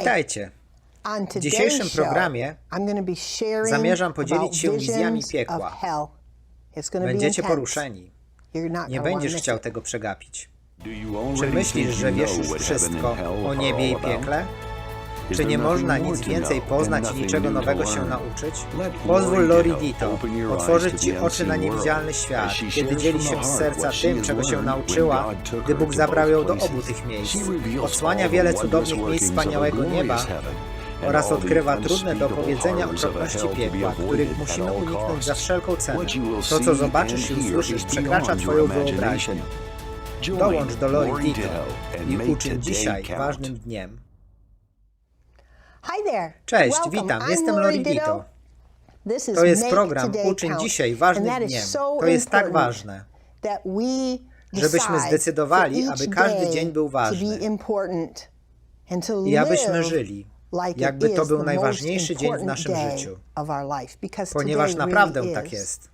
Witajcie. W dzisiejszym programie zamierzam podzielić się wizjami piekła. będziecie poruszeni. Nie będziesz chciał tego przegapić. Czy Czy myślisz, że wiesz już wszystko o niebie i piekle? Czy nie można nic więcej poznać i niczego nowego się nauczyć? Pozwól Lori Dito otworzyć Ci oczy na niewidzialny świat, kiedy dzieli się z serca tym, czego się nauczyła, gdy Bóg zabrał ją do obu tych miejsc. Odsłania wiele cudownych miejsc wspaniałego nieba oraz odkrywa trudne do opowiedzenia okropności piekła, których musimy uniknąć za wszelką cenę. To, co zobaczysz i usłyszysz, przekracza Twoją wyobraźnię. Dołącz do Lori Dito i uczyń dzisiaj ważnym dniem. Cześć, witam, jestem Lori Dito. To jest program Uczyń dzisiaj ważnym dniem. To jest tak ważne, żebyśmy zdecydowali, aby każdy dzień był ważny. i abyśmy żyli, jakby to był najważniejszy dzień w naszym życiu. ponieważ naprawdę tak jest.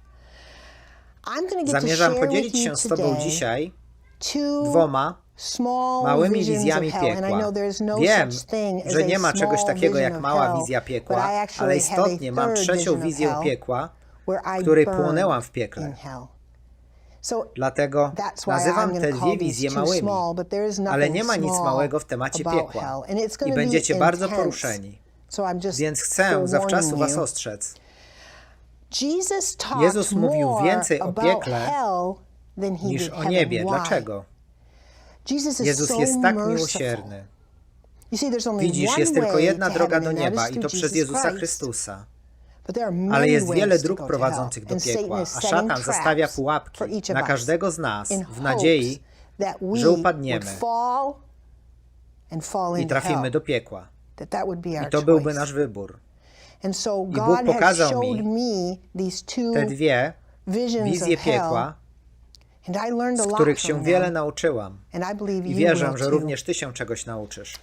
Zamierzam podzielić się z Tobą dzisiaj dwoma małymi wizjami piekła. no Wiem, że nie ma czegoś takiego jak mała wizja piekła, ale istotnie mam trzecią wizję piekła, w której płonęłam w piekle. Dlatego nazywam te dwie wizje małymi, ale nie ma nic małego w temacie piekła i będziecie bardzo poruszeni. Więc chcę zawczasu Was ostrzec. Jezus mówił więcej o piekle niż o niebie. Dlaczego? Jezus jest tak miłosierny. Widzisz, jest tylko jedna droga do nieba i to przez Jezusa. Chrystusa. Ale jest wiele dróg prowadzących do piekła, a szatan zastawia pułapki na każdego z nas w nadziei, że upadniemy i trafimy do piekła. I to byłby nasz wybór. So Bóg pokazał mi Te dwie wizje piekła, and I learned a z których się wiele nauczyłam. I wierzę, że również Ty się czegoś nauczysz.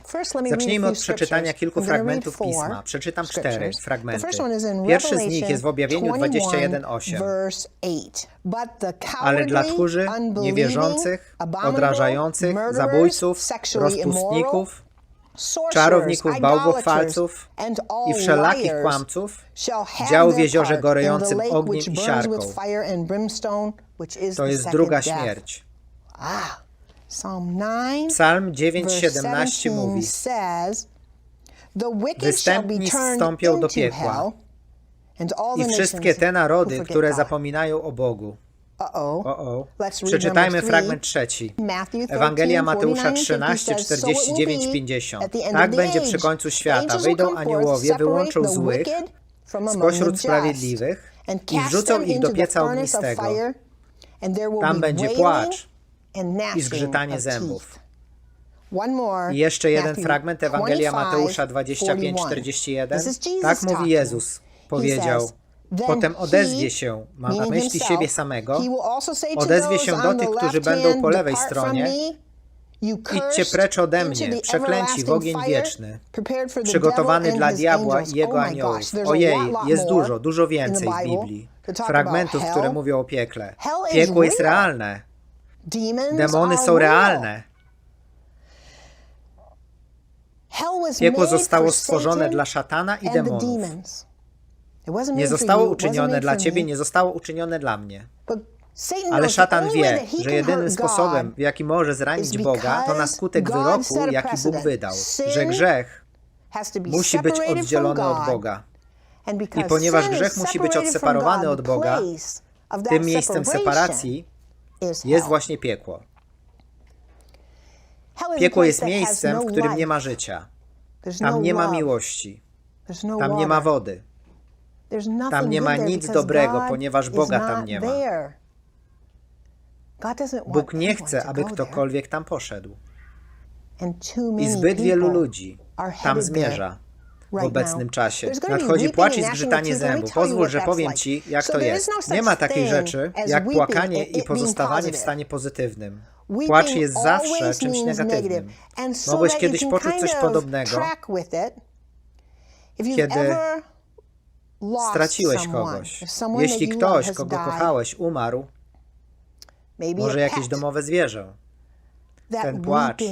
Zacznijmy od przeczytania kilku fragmentów Pisma. Przeczytam cztery fragmenty. Pierwszy z nich jest w objawieniu 21, 21:8. verse 8. But the Ale dla tchórzy, niewierzących, odrażających, zabójców, rozpustników, czarowników, bałwochwalców i wszelakich kłamców działu w jeziorze gorejącym ogniem i siarką. To jest druga śmierć. Ah, Psalm 9, Psalm verse 9:17 mówi: 17 says, The wicked shall be Występni wstąpią do piekła I wszystkie te narody, które zapominają o Bogu. Przeczytajmy fragment trzeci. Matthew 13, Ewangelia Mateusza 49 13, says, "So it will be 49, 50. at the end Tak będzie przy końcu świata. Wyjdą aniołowie, wyłączą złych spośród sprawiedliwych i wrzucą ich do pieca ognistego. Tam będzie płacz i zgrzytanie zębów. I jeszcze jeden fragment Ewangelia 25, Mateusza 25, 41. 41. This is Jesus Tak mówi. Jezus. Powiedział, says, "Then potem odezwie się, ma na myśli siebie samego, odezwie się do tych, którzy będą po lewej "Depart from stronie, idźcie precz ode mnie, przeklęci w ogień wieczny, przygotowany dla diabła angels." i jego Oh aniołów. Ojej, jest dużo, dużo więcej w Biblii. Fragmentów, które mówią o piekle. Piekło jest real. realne. Demony są real. realne. Piekło zostało stworzone dla szatana i demonów. Nie zostało uczynione dla ciebie, nie zostało uczynione dla mnie. Ale szatan wie, że jedynym sposobem, w jaki może zranić Boga, to na skutek wyroku, jaki Bóg wydał, że grzech musi być oddzielony od. Boga. I ponieważ grzech musi być odseparowany od Boga, Tym miejscem separacji jest właśnie piekło. Hell is a Piekło place jest that has miejscem, no w którym nie ma życia. There's Tam no nie ma love. miłości. There's no Tam nie ma water. wody. There's nothing Tam nie good ma there nic because dobrego, God ponieważ is Boga not tam nie ma. there. God doesn't want Bóg nie anyone chce, to aby go there. ktokolwiek straciłeś kogoś. Jeśli ktoś, kogo kochałeś, umarł, może jakieś domowe zwierzę. Ten płacz,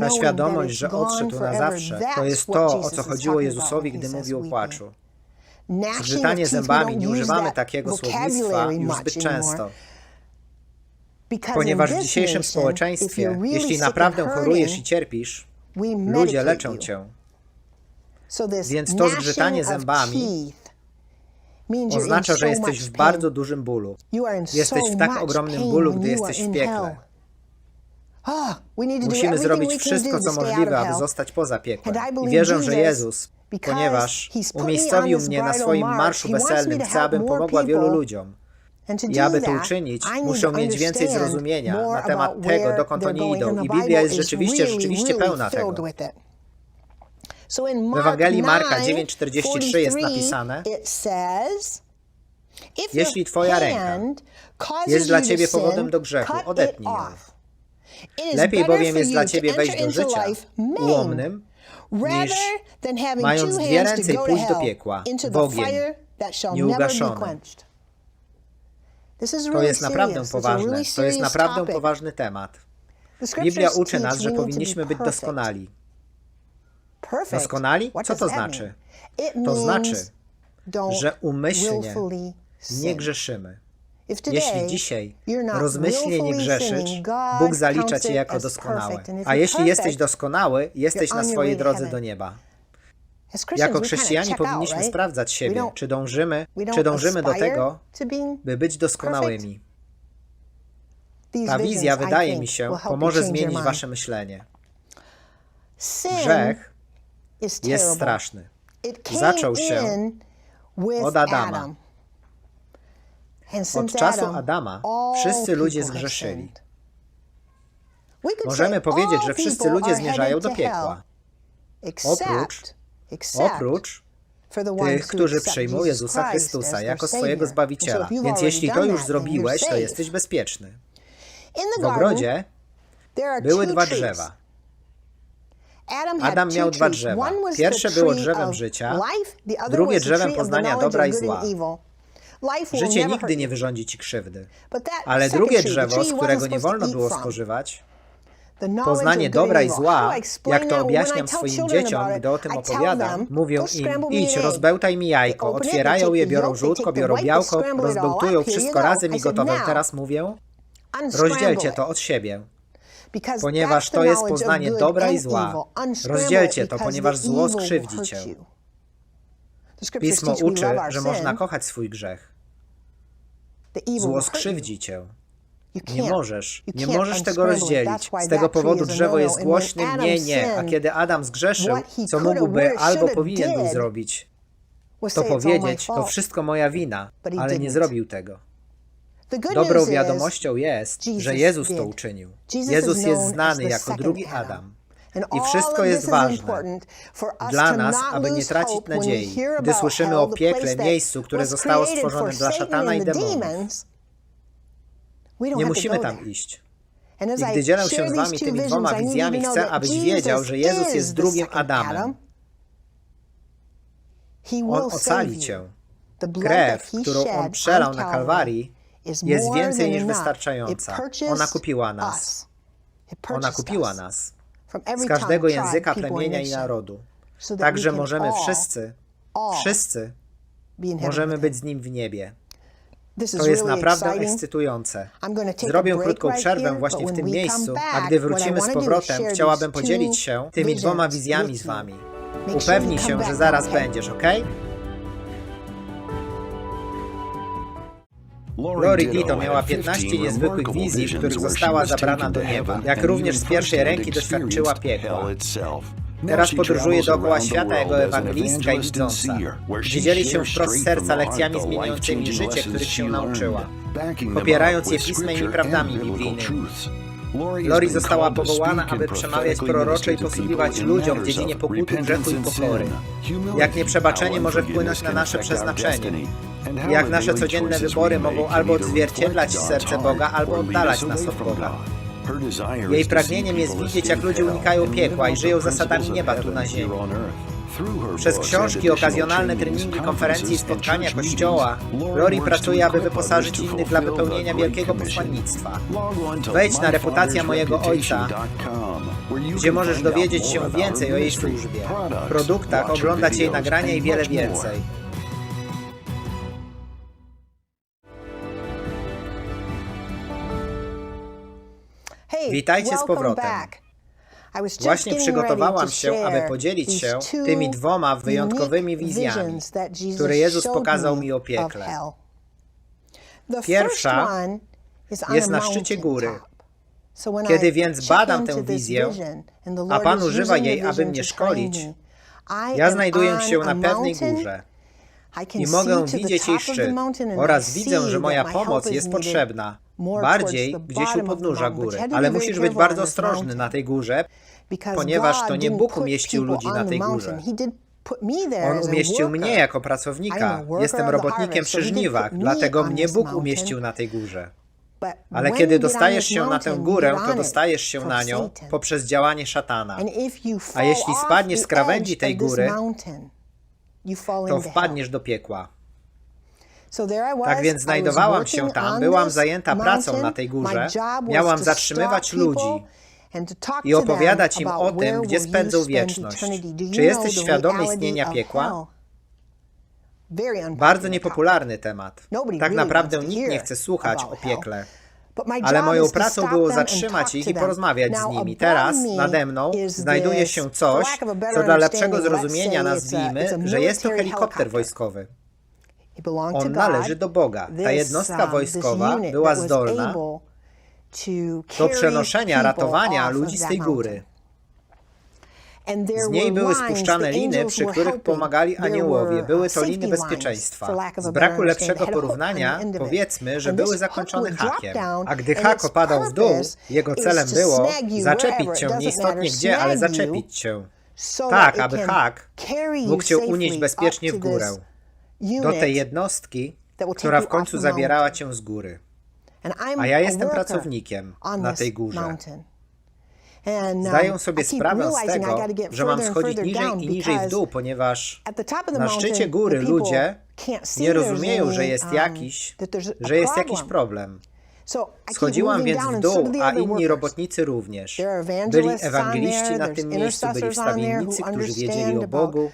ta świadomość, że odszedł na zawsze, to jest to, o co chodziło Jezusowi, gdy mówił o płaczu. Zgrzytanie zębami, nie używamy takiego słownictwa już zbyt często. Ponieważ w dzisiejszym społeczeństwie, jeśli naprawdę chorujesz i cierpisz, ludzie leczą cię. Więc to zgrzytanie zębami oznacza, że jesteś w bardzo dużym bólu. Jesteś w tak ogromnym bólu, gdy jesteś w piekle. Musimy zrobić wszystko, co możliwe, aby zostać poza piekłem. I wierzę, że Jezus, ponieważ umiejscowił mnie na swoim marszu weselnym, chce, abym pomogła wielu ludziom. I aby to uczynić, muszą mieć więcej zrozumienia na temat tego, dokąd oni idą. I Biblia jest rzeczywiście, rzeczywiście pełna tego. W Ewangelii Marka 9:43 jest napisane: Jeśli twoja ręka jest dla ciebie powodem do grzechu, odetnij ją. Lepiej bowiem jest dla ciebie wejść do życia ułomnym, niż mając dwie ręce i pójść do piekła, w ogień nieugaszony. To jest naprawdę poważne. To jest naprawdę poważny temat. Biblia uczy nas, że powinniśmy być doskonali. Doskonali? Co to znaczy? To znaczy, że umyślnie nie grzeszymy. Jeśli dzisiaj rozmyślnie nie grzeszysz, Bóg zalicza cię jako doskonały. A jeśli jesteś doskonały, jesteś na swojej drodze do nieba. Jako chrześcijanie powinniśmy sprawdzać siebie, czy dążymy, czy dążymy do tego, by być doskonałymi. Ta wizja, wydaje mi się, pomoże zmienić wasze myślenie. Grzech jest straszny. Zaczął się od Adama. Od czasu Adama wszyscy ludzie zgrzeszyli. Możemy powiedzieć, że wszyscy ludzie zmierzają do piekła. Oprócz, oprócz tych, którzy przyjmą Jezusa Chrystusa jako swojego Zbawiciela. Więc jeśli to już zrobiłeś, to jesteś bezpieczny. W ogrodzie były dwa drzewa. Adam miał dwa drzewa. Pierwsze było drzewem życia, drugie drzewem poznania dobra i zła. Życie nigdy nie wyrządzi ci krzywdy. Ale drugie drzewo, z którego nie wolno było spożywać, poznanie dobra i zła, jak to objaśniam swoim dzieciom, gdy o tym opowiadam, mówią im, idź, rozbełtaj mi jajko, otwierają je, biorą żółtko, biorą białko, rozbełtują wszystko razem i gotowe. Teraz mówię, rozdzielcie to od siebie ponieważ to jest poznanie dobra i zła. Rozdzielcie to, ponieważ zło skrzywdzi cię. Pismo uczy, że można kochać swój grzech. Zło skrzywdzi cię. Nie możesz. Nie możesz tego rozdzielić. Z tego powodu drzewo jest głośnym nie, nie. A kiedy Adam zgrzeszył, co mógłby albo powinien był zrobić, to powiedzieć, to wszystko moja wina, ale nie zrobił tego. Dobrą wiadomością jest, że Jezus to uczynił. Jezus jest znany jako drugi Adam. I wszystko jest ważne dla nas, aby nie tracić nadziei, gdy słyszymy o piekle, miejscu, które zostało stworzone dla szatana i demonów. Nie musimy tam iść. I gdy dzielę się z wami tymi dwoma wizjami, chcę, abyś wiedział, że Jezus jest drugim Adamem. On ocali cię. Krew, którą On przelał na Kalwarii, jest więcej niż wystarczająca. Ona kupiła nas. Ona kupiła nas z każdego języka, plemienia i narodu, Także możemy wszyscy, wszyscy możemy być z Nim w niebie. To jest naprawdę ekscytujące. Zrobię krótką przerwę właśnie w tym miejscu, a gdy wrócimy z powrotem, chciałabym podzielić się tymi dwoma wizjami z Wami. Upewnij się, że zaraz będziesz, ok? Lori Tito miała 15 niezwykłych wizji, w których została zabrana do nieba, jak również z pierwszej ręki doświadczyła piekła. Teraz podróżuje dookoła świata jako ewangelistka i widząca. Dzieli się wprost serca lekcjami zmieniającymi życie, których się nauczyła, popierając je pismem i prawdami biblijnymi. Lori została powołana, aby przemawiać proroczo i posługiwać ludziom w dziedzinie pokuty, grzechu i pokory. Jak nieprzebaczenie może wpłynąć na nasze przeznaczenie. Jak nasze codzienne wybory mogą albo odzwierciedlać serce Boga, albo oddalać nas od Boga. Jej pragnieniem jest widzieć, jak ludzie unikają piekła i żyją zasadami nieba tu na ziemi. Przez książki, okazjonalne treningi, konferencje i spotkania Kościoła, Lori pracuje, aby wyposażyć innych dla wypełnienia wielkiego posłannictwa. Wejdź na reputacja mojego ojca, gdzie możesz dowiedzieć się więcej o jej służbie, produktach, oglądać jej nagrania i wiele więcej. Witajcie z powrotem. Właśnie przygotowałam się, aby podzielić się tymi dwoma wyjątkowymi wizjami, które Jezus pokazał mi o piekle. Pierwsza jest na szczycie góry. Kiedy więc badam tę wizję, a Pan używa jej, aby mnie szkolić, ja znajduję się na pewnej górze. I mogę widzieć jej szczyt oraz widzę, że moja pomoc jest potrzebna bardziej gdzieś u podnóża góry. Ale musisz być bardzo ostrożny na tej górze, ponieważ to nie Bóg umieścił ludzi na tej górze. On umieścił mnie jako pracownika. Jestem robotnikiem przy żniwach, dlatego mnie Bóg umieścił na tej górze. Ale kiedy dostajesz się na tę górę, to dostajesz się na nią poprzez działanie szatana. A jeśli spadniesz z krawędzi tej góry, to wpadniesz do piekła. Tak więc znajdowałam się tam, byłam zajęta pracą na tej górze, miałam zatrzymywać ludzi i opowiadać im o tym, gdzie spędzą wieczność. Czy jesteś świadomy istnienia piekła? Bardzo niepopularny temat. Tak naprawdę nikt nie chce słuchać o piekle. Ale moją pracą było zatrzymać ich i porozmawiać z nimi. Teraz nade mną znajduje się coś, co dla lepszego zrozumienia nazwijmy, że jest to helikopter wojskowy. On należy do Boga. Ta jednostka wojskowa była zdolna do przenoszenia, ratowania ludzi z tej góry. Z niej były spuszczane liny, przy których pomagali aniołowie. Były to liny bezpieczeństwa. Z braku lepszego porównania powiedzmy, że były zakończone hakiem. A gdy hak opadał w dół, jego celem było zaczepić cię, nieistotnie gdzie, ale zaczepić cię. Tak, aby hak mógł cię unieść bezpiecznie w górę do tej jednostki, która w końcu zabierała cię z góry. A ja jestem pracownikiem na tej górze. Zdaję sobie sprawę z tego, że mam schodzić niżej i niżej w dół, ponieważ na szczycie góry ludzie nie rozumieją, że jest jakiś, że jest jakiś problem. Schodziłam więc w dół, a inni robotnicy również. Byli ewangeliści na tym miejscu, byli wstawiennicy, którzy wiedzieli o Bogu,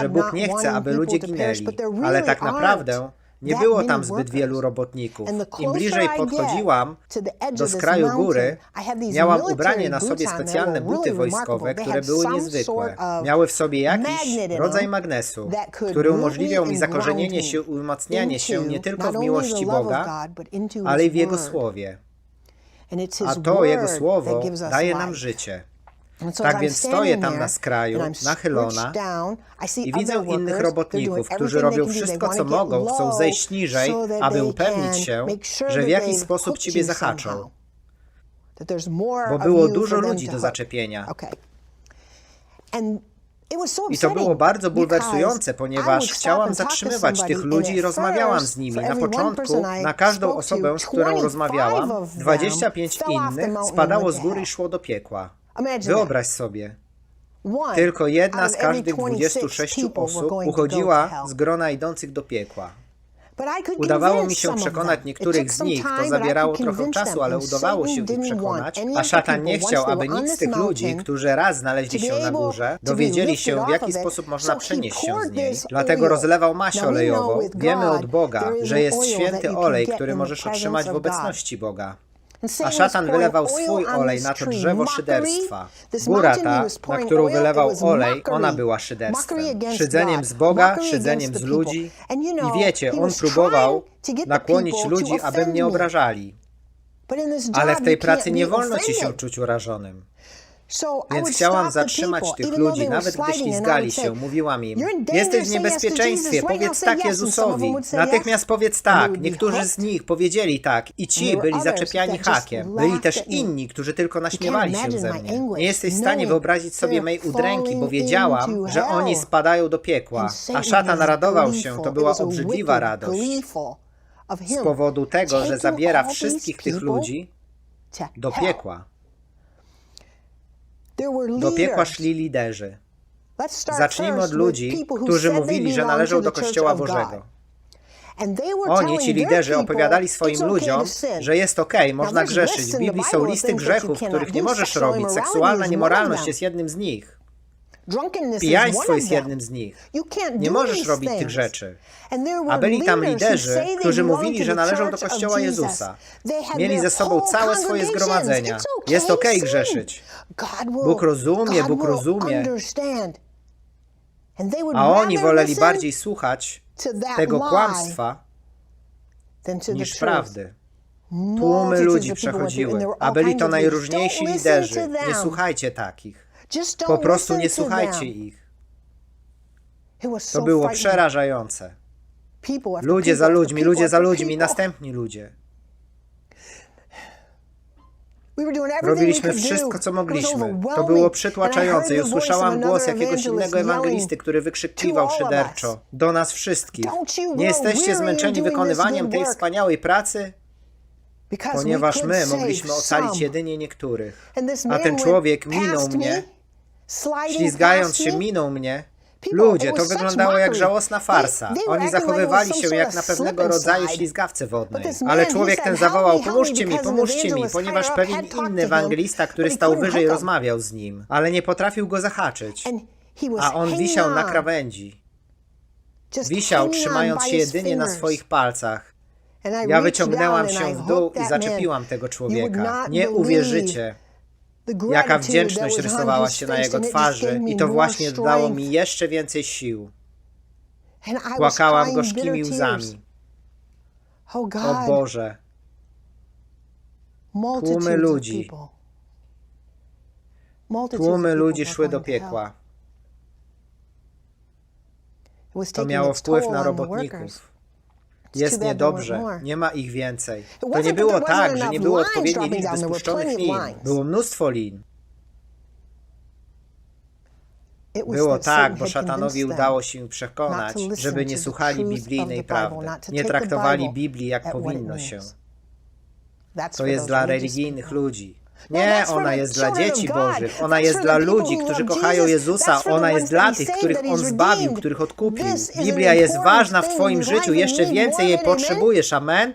że Bóg nie chce, aby ludzie ginęli, ale tak naprawdę nie było tam zbyt wielu robotników. Im bliżej podchodziłam do skraju góry, miałam ubranie na sobie specjalne buty wojskowe, które były niezwykłe. Miały w sobie jakiś rodzaj magnesu, który umożliwiał mi zakorzenienie się, umacnianie się nie tylko w miłości Boga, ale i w Jego Słowie. A to Jego Słowo daje nam życie tak więc stoję tam na skraju, nachylona i widzę innych robotników, którzy robią wszystko, co mogą, chcą zejść niżej, aby upewnić się, że w jakiś sposób ciebie zahaczą. Bo było dużo ludzi do zaczepienia. I to było bardzo bulwersujące, ponieważ chciałam zatrzymywać tych ludzi i rozmawiałam z nimi. Na początku, na każdą osobę, z którą rozmawiałam, 25 innych spadało z góry i szło do piekła. Wyobraź sobie, tylko jedna z każdych 26 osób uchodziła z grona idących do piekła. Udawało mi się przekonać niektórych z nich, to zabierało trochę czasu, ale udawało się ich przekonać, a szatan nie chciał, aby nikt z tych ludzi, którzy raz znaleźli się na górze, dowiedzieli się, w jaki sposób można przenieść się z niej. Dlatego rozlewał maść olejową. Wiemy od Boga, że jest święty olej, który możesz otrzymać w obecności Boga. A szatan wylewał swój olej na to drzewo szyderstwa. Góra ta, na którą wylewał olej, ona była szyderstwem. Szydzeniem z Boga, szydzeniem z ludzi. I wiecie, on próbował nakłonić ludzi, aby mnie obrażali. Ale w tej pracy nie wolno ci się czuć urażonym. Więc chciałam zatrzymać tych ludzi, nawet gdy ślizgali się. Mówiłam im, jesteś w niebezpieczeństwie, powiedz tak Jezusowi. Natychmiast powiedz tak. Niektórzy z nich powiedzieli tak i ci byli zaczepiani hakiem. Byli też inni, którzy tylko naśmiewali się ze mnie. Nie jesteś w stanie wyobrazić sobie mej udręki, bo wiedziałam, że oni spadają do piekła. A szata naradował się, to była obrzydliwa radość. Z powodu tego, że zabiera wszystkich tych ludzi do piekła. Do piekła szli liderzy. Zacznijmy od ludzi, którzy mówili, że należą do Kościoła Bożego. Oni, ci liderzy, opowiadali swoim ludziom, że jest okej, można grzeszyć. W Biblii są listy grzechów, których nie możesz robić. Seksualna niemoralność jest jednym z nich. Pijaństwo jest jednym z nich. Nie możesz robić tych rzeczy. A byli tam liderzy, którzy mówili, że należą do Kościoła Jezusa. Mieli ze sobą całe swoje zgromadzenia. Jest okej grzeszyć. Bóg rozumie, Bóg rozumie. A oni woleli bardziej słuchać tego kłamstwa niż prawdy. Tłumy ludzi przechodziły, a byli to najróżniejsi liderzy. Nie słuchajcie takich. Po prostu nie słuchajcie ich. To było przerażające. Ludzie za ludźmi, ludzie za ludźmi, następni ludzie. Robiliśmy wszystko, co mogliśmy. To było przytłaczające i usłyszałam głos jakiegoś innego ewangelisty, który wykrzykiwał szyderczo do nas wszystkich. Nie jesteście zmęczeni wykonywaniem tej wspaniałej pracy? Ponieważ my mogliśmy ocalić jedynie niektórych. A ten człowiek minął mnie Ślizgając się, minął mnie. Ludzie, to wyglądało jak żałosna farsa. Oni zachowywali się jak na pewnego rodzaju ślizgawce wodnej. Ale człowiek ten zawołał, pomóżcie mi, pomóżcie mi, ponieważ pewien inny wangelista, który stał wyżej, rozmawiał z nim, ale nie potrafił go zahaczyć. A on wisiał na krawędzi. Wisiał, trzymając się jedynie na swoich palcach. Ja wyciągnęłam się w dół i zaczepiłam tego człowieka. Nie uwierzycie. Jaka wdzięczność rysowała się na jego twarzy i to właśnie dało mi jeszcze więcej sił. Płakałam gorzkimi łzami. O Boże! Tłumy ludzi. Tłumy ludzi szły do piekła. To miało wpływ na robotników jest niedobrze, nie ma ich więcej. To nie było tak, że nie było odpowiedniej liczby spuszczonych lin. Było mnóstwo lin. Było tak, bo szatanowi udało się ich przekonać, żeby nie słuchali biblijnej prawdy, nie traktowali Biblii jak powinno się. To jest dla religijnych ludzi. Nie, ona jest dla dzieci Bożych, ona jest dla ludzi, którzy kochają Jezusa, ona jest dla tych, których On zbawił, których odkupił. Biblia jest ważna w Twoim życiu, jeszcze więcej jej potrzebujesz, amen?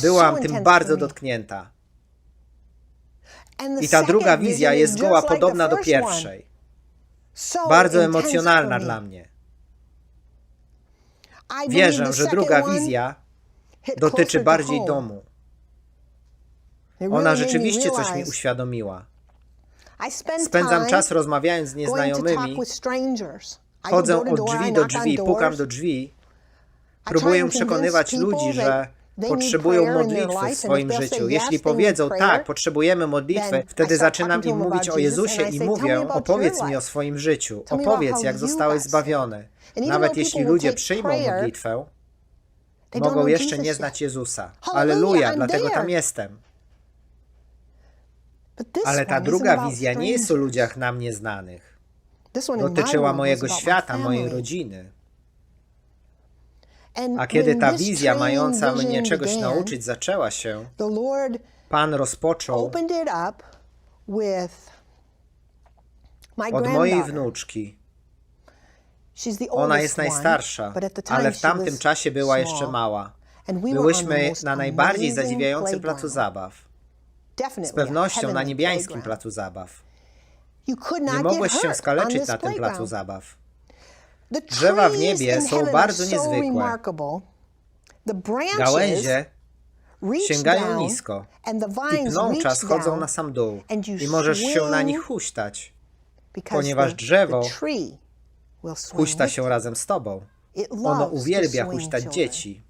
Byłam tym bardzo dotknięta. I ta druga wizja jest zgoła podobna do pierwszej. Bardzo emocjonalna dla mnie. Wierzę, że druga wizja dotyczy bardziej domu. Ona rzeczywiście coś mi uświadomiła. Spędzam czas rozmawiając z nieznajomymi. Chodzę od drzwi do drzwi, pukam do drzwi. Próbuję przekonywać ludzi, że potrzebują modlitwy w swoim życiu. Jeśli powiedzą, tak, potrzebujemy modlitwy, wtedy zaczynam im mówić o Jezusie i mówię, opowiedz mi o swoim życiu, opowiedz, jak zostałeś zbawiony. Nawet jeśli ludzie przyjmą modlitwę, mogą jeszcze nie znać Jezusa. Aleluja, dlatego tam jestem. Ale ta druga wizja nie jest o ludziach nam nieznanych. Dotyczyła mojego świata, mojej rodziny. A kiedy ta wizja mająca mnie czegoś nauczyć zaczęła się, Pan rozpoczął od mojej wnuczki. Ona jest najstarsza, ale w tamtym czasie była jeszcze mała. Byłyśmy na najbardziej zadziwiającym placu zabaw. Z pewnością na niebiańskim placu zabaw. Nie mogłeś się skaleczyć na tym placu zabaw. Drzewa w niebie są bardzo niezwykłe. Gałęzie sięgają nisko i pnącza schodzą na sam dół i możesz się na nich huśtać, ponieważ drzewo huśta się razem z tobą. Ono uwielbia huśtać dzieci.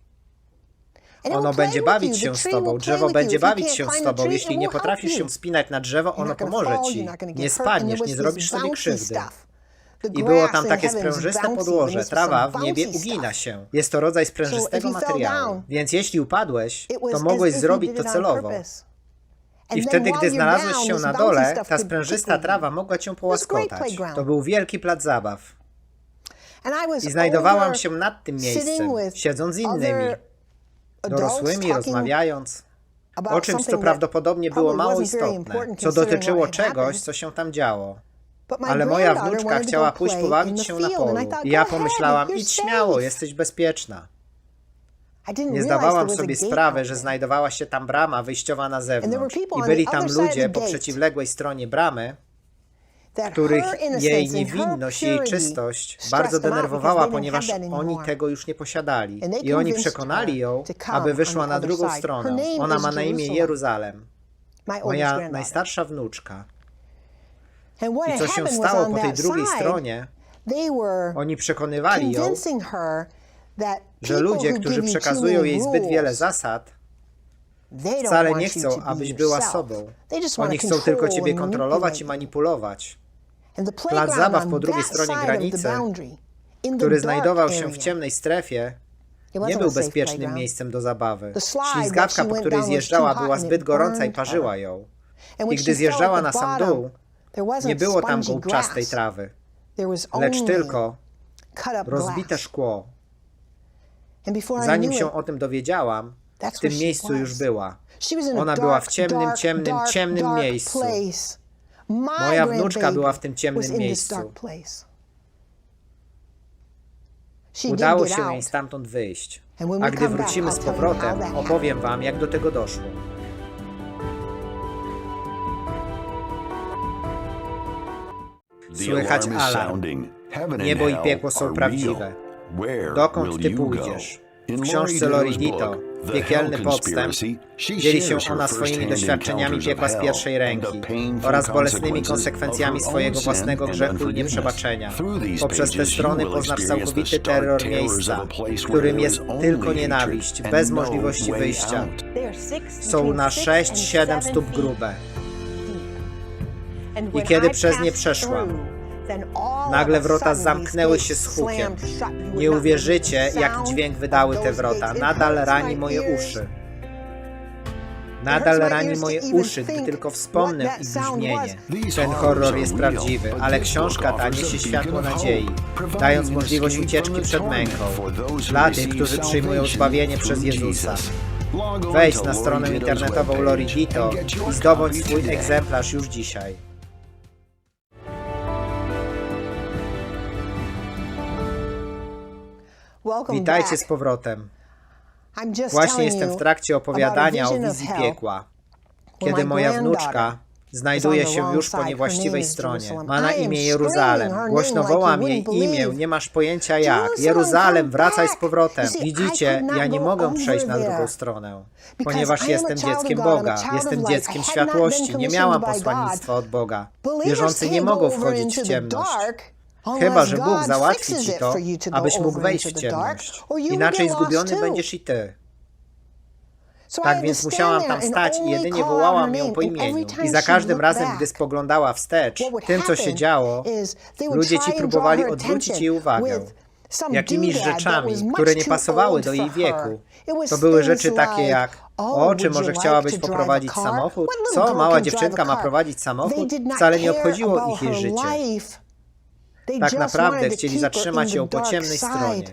Ono będzie bawić się z tobą, drzewo będzie bawić się z tobą. Jeśli nie potrafisz się wspinać na drzewo, ono pomoże ci. Nie spadniesz, nie zrobisz sobie krzywdy. I było tam takie sprężyste podłoże, trawa w niebie ugina się. Jest to rodzaj sprężystego materiału. Więc jeśli upadłeś, to mogłeś zrobić to celowo. I wtedy, gdy znalazłeś się na dole, ta sprężysta trawa mogła cię połaskotać. To był wielki plac zabaw. I znajdowałam się nad tym miejscem, siedząc z innymi dorosłymi rozmawiając o czymś, co prawdopodobnie było mało istotne, co dotyczyło czegoś, co się tam działo. Ale moja wnuczka chciała pójść pobawić się na polu. i ja pomyślałam, idź śmiało, jesteś bezpieczna. Nie zdawałam sobie sprawy, że znajdowała się tam brama wyjściowa na zewnątrz. i byli tam ludzie po przeciwległej stronie bramy, których jej niewinność, jej purity czystość bardzo denerwowała, ponieważ oni tego już nie posiadali. I oni przekonali ją, aby wyszła na drugą stronę. Ona ma na imię. Jeruzalem. Moja najstarsza wnuczka. I co się stało po tej drugiej stronie, oni przekonywali ją, że ludzie, którzy przekazują jej zbyt wiele zasad, wcale nie chcą, abyś była sobą. Oni chcą tylko ciebie kontrolować i manipulować. Plac zabaw po drugiej stronie granicy, który znajdował się w ciemnej strefie, nie był bezpiecznym miejscem do zabawy. Ślizgawka, po której zjeżdżała, była zbyt gorąca i parzyła ją. I gdy zjeżdżała na sam dół, nie było tam grass. trawy, lecz tylko rozbite szkło. Zanim się o tym dowiedziałam, w tym miejscu już była. Ona była w ciemnym, ciemnym, ciemnym miejscu. Moja wnuczka była w tym ciemnym miejscu. Udało się jej stamtąd wyjść. A gdy wrócimy z powrotem, opowiem wam, jak do tego doszło. Słychać alarm. Niebo i piekło są prawdziwe. Dokąd ty pójdziesz? W książce Lori Dito, Piekielny Podstęp, dzieli się ona swoimi doświadczeniami piekła z pierwszej ręki oraz bolesnymi konsekwencjami swojego własnego grzechu i nieprzebaczenia. Poprzez te strony poznasz całkowity terror miejsca, którym jest tylko nienawiść, bez możliwości wyjścia. Są na 6-7 stóp grube. I kiedy przez nie przeszłam, nagle wrota zamknęły się z hukiem. Nie uwierzycie, jaki dźwięk wydały te wrota. Nadal rani moje uszy. Nadal rani moje uszy, gdy tylko wspomnę ich brzmienie. Ten horror jest prawdziwy, ale książka ta niesie światło nadziei, dając możliwość ucieczki przed męką dla tych, którzy przyjmują zbawienie przez Jezusa. Wejdź na stronę internetową Lori Dito i zdobądź swój egzemplarz już dzisiaj. Witajcie z powrotem. Właśnie jestem w trakcie opowiadania o wizji piekła, kiedy moja wnuczka znajduje się już po niewłaściwej stronie. Ma na imię Jeruzalem. Głośno wołam jej imię, nie masz pojęcia jak. Jeruzalem, wracaj z powrotem. Widzicie, ja nie mogę przejść na drugą stronę, ponieważ jestem dzieckiem Boga, jestem dzieckiem światłości, nie miałam posłannictwa od Boga. Wierzący nie mogą wchodzić w ciemność. Chyba, że Bóg załatwi ci to, abyś mógł wejść w ciemność. Inaczej zgubiony będziesz i ty. Tak więc musiałam tam stać i jedynie wołałam ją po imieniu. I za każdym razem, gdy spoglądała wstecz, tym co się działo, ludzie ci próbowali odwrócić jej uwagę jakimiś rzeczami, które nie pasowały do jej wieku. To były rzeczy takie jak "Oh, o, czy może chciałabyś poprowadzić samochód? Co, mała dziewczynka ma prowadzić samochód? Wcale nie obchodziło ich jej życie. Tak naprawdę chcieli zatrzymać ją po ciemnej stronie.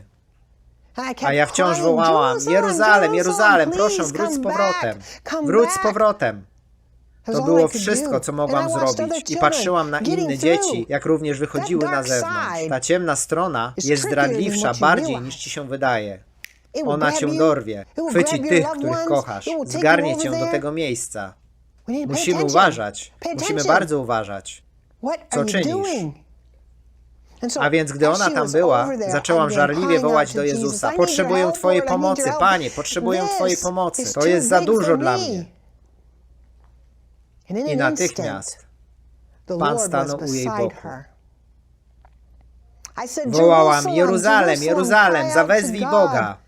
A ja wciąż wołałam, Jeruzalem, Jeruzalem, proszę, wróć z powrotem. Wróć z powrotem. To było wszystko, co mogłam zrobić. I patrzyłam na inne dzieci, jak również wychodziły na zewnątrz. Ta ciemna strona jest zdradliwsza bardziej niż ci się wydaje. Ona cię dorwie, chwyci tych, których kochasz, zgarnie cię do tego miejsca. Musimy uważać. Musimy bardzo uważać. Co czynisz? So, A więc gdy ona tam była, zaczęłam żarliwie wołać do Jezusa: "I need your Potrzebuję Twojej pomocy. Panie, potrzebuję Twojej pomocy. To jest za dużo dla me." mnie. I natychmiast Pan stanął u jej boku. Wołałam: "Jerusalem, Jeruzalem, Jeruzalem, zawezwij Boga.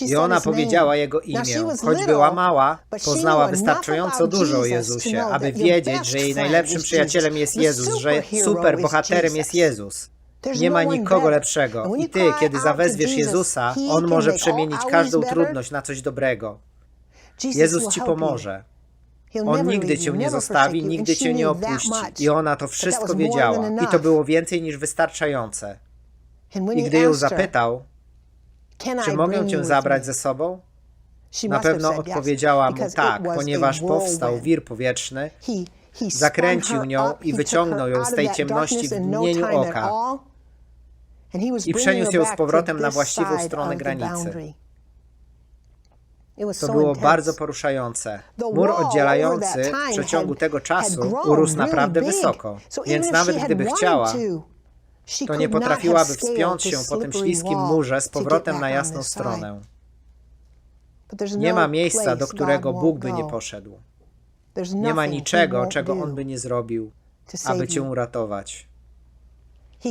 I ona powiedziała jego imię. Choć była mała, poznała wystarczająco dużo o Jezusie, aby wiedzieć, że jej najlepszym przyjacielem jest Jezus, że super bohaterem jest Jezus. Nie no ma one nikogo lepszego. I ty, kiedy zawezwiesz Jezusa, On może przemienić każdą trudność na coś dobrego. Jezus ci pomoże. On nigdy cię nie zostawi, nigdy cię nie opuści. I ona to wszystko wiedziała. I to było więcej niż wystarczające. I gdy ją zapytał, "Can I czy mogę cię zabrać me?" ze sobą, na pewno odpowiedziała mu tak, ponieważ powstał wir powietrzny, zakręcił nią i wyciągnął took ją z tej ciemności w no mgnieniu oka. i przeniósł ją z powrotem na właściwą stronę granicy. To było bardzo poruszające. Mur oddzielający w przeciągu tego czasu urósł naprawdę wysoko, So więc nawet gdyby chciała, to, nie potrafiłaby wspiąć się po tym śliskim murze z powrotem na jasną stronę. There's Nie no ma miejsca, do którego Bóg by nie poszedł. Nie ma niczego, czego On by nie zrobił, aby cię uratować.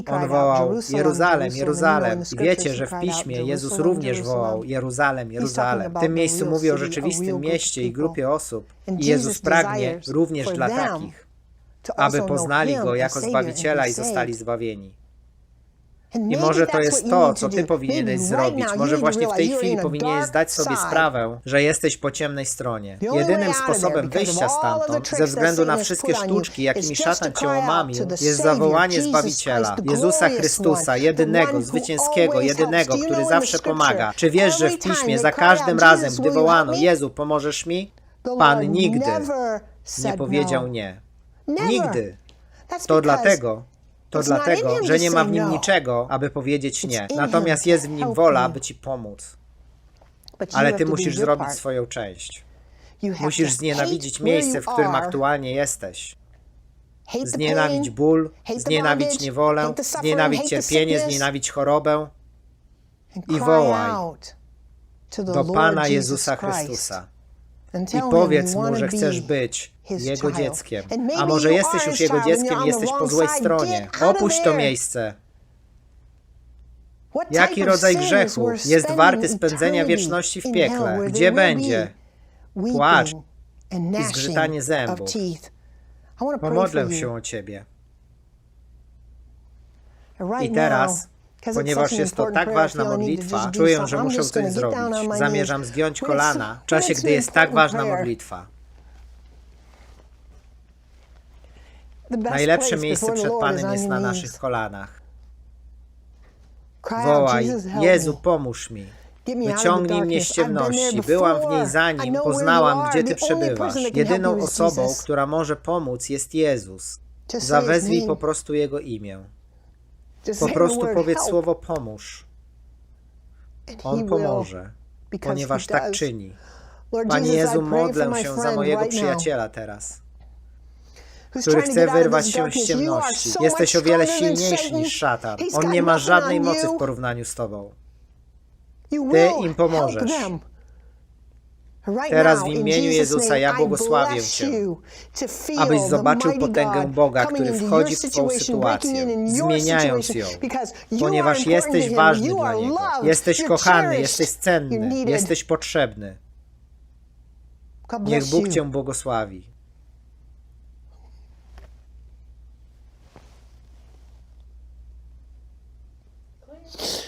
On wołał Jeruzalem. Jeruzalem. I wiecie, że w piśmie Jezus również wołał Jeruzalem, Jeruzalem. W tym miejscu mówi o rzeczywistym mieście i grupie osób. I Jezus pragnie również dla takich, aby poznali Go jako Zbawiciela i zostali zbawieni. I może to jest to, co ty powinieneś zrobić. Może właśnie w tej chwili powinieneś zdać sobie sprawę, że jesteś po ciemnej stronie. Jedynym sposobem wyjścia stamtąd, ze względu na wszystkie sztuczki, jakimi szatan cię omamił, jest zawołanie Zbawiciela, Jezusa Chrystusa, jedynego, zwycięskiego, jedynego, który zawsze pomaga. Czy wiesz, że w piśmie za każdym razem, "Jesus, gdy wołano help me?" Jezu, pomożesz mi? Pan nigdy nie powiedział no. nie. Nigdy. To dlatego, to dlatego, że nie ma w nim no. niczego, aby powiedzieć nie. Natomiast jest w nim wola, aby ci pomóc. Ale ty musisz zrobić swoją część. Musisz znienawidzić miejsce, w którym aktualnie jesteś. pain, ból, bondage, niewolę, the cierpienie, znienawić chorobę i wołaj do Pana Jezusa Chrystusa. I powiedz mu, że chcesz być Jego dzieckiem. A może jesteś już Jego dzieckiem i jesteś po złej stronie. Opuść to miejsce. Jaki rodzaj grzechu jest warty spędzenia wieczności w piekle? Gdzie będzie płacz gnashing zgrzytanie zębów? I Pomodlę się o Ciebie. I teraz, ponieważ jest to tak ważna modlitwa, czuję, że muszę coś zrobić. Zamierzam zgiąć kolana w czasie, gdy jest tak ważna modlitwa. Najlepsze miejsce przed Panem jest na naszych kolanach. Wołaj, Jezu, pomóż mi. Wyciągnij mnie z ciemności. Byłam w niej zanim, poznałam, gdzie Ty przebywasz. Jedyną osobą, która może pomóc, jest Jezus. Zawezwij po prostu Jego imię. Po prostu powiedz słowo pomóż. On pomoże, ponieważ tak czyni. Panie Jezu, modlę się za mojego przyjaciela teraz, który chce wyrwać się z ciemności. Jesteś o wiele silniejszy niż szatan. On nie ma żadnej mocy w porównaniu z Tobą. Ty im pomożesz. Teraz w imieniu Jezusa ja błogosławię Cię, abyś zobaczył potęgę Boga, który wchodzi w Twoją sytuację, zmieniając ją, ponieważ jesteś ważny dla Niego. Jesteś kochany, jesteś cenny, jesteś potrzebny. Niech Bóg Cię błogosławi. Thank